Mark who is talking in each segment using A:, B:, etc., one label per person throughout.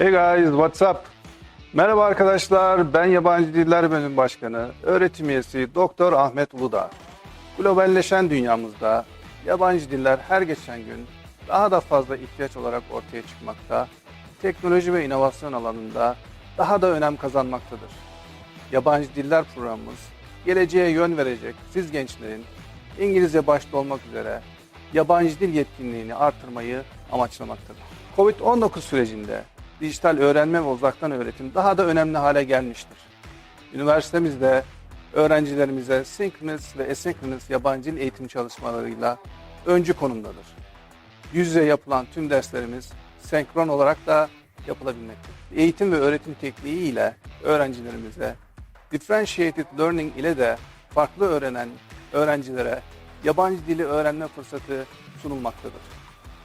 A: Hey guys, what's up? Merhaba arkadaşlar, ben Yabancı Diller Bölüm Başkanı, öğretim üyesi Doktor Ahmet Uluda. Globalleşen dünyamızda yabancı diller her geçen gün daha da fazla ihtiyaç olarak ortaya çıkmakta, teknoloji ve inovasyon alanında daha da önem kazanmaktadır. Yabancı Diller programımız geleceğe yön verecek siz gençlerin İngilizce başta olmak üzere yabancı dil yetkinliğini artırmayı amaçlamaktadır. Covid-19 sürecinde dijital öğrenme ve uzaktan öğretim daha da önemli hale gelmiştir. Üniversitemizde öğrencilerimize synchronous ve asynchronous yabancı dil eğitim çalışmalarıyla öncü konumdadır. Yüz yüze yapılan tüm derslerimiz senkron olarak da yapılabilmektedir. Eğitim ve öğretim tekniği ile öğrencilerimize differentiated learning ile de farklı öğrenen öğrencilere yabancı dili öğrenme fırsatı sunulmaktadır.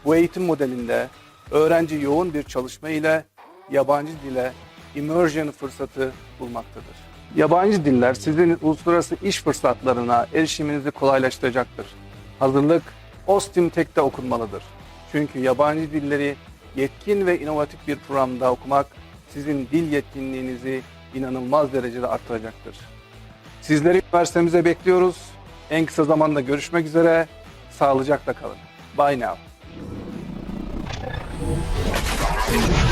A: Bu eğitim modelinde öğrenci yoğun bir çalışma ile yabancı dile immersion fırsatı bulmaktadır. Yabancı diller sizin uluslararası iş fırsatlarına erişiminizi kolaylaştıracaktır. Hazırlık OSTİM Tek'te okunmalıdır. Çünkü yabancı dilleri yetkin ve inovatif bir programda okumak sizin dil yetkinliğinizi inanılmaz derecede artıracaktır. Sizleri üniversitemize bekliyoruz. En kısa zamanda görüşmek üzere. Sağlıcakla kalın. Bye now. Thank you.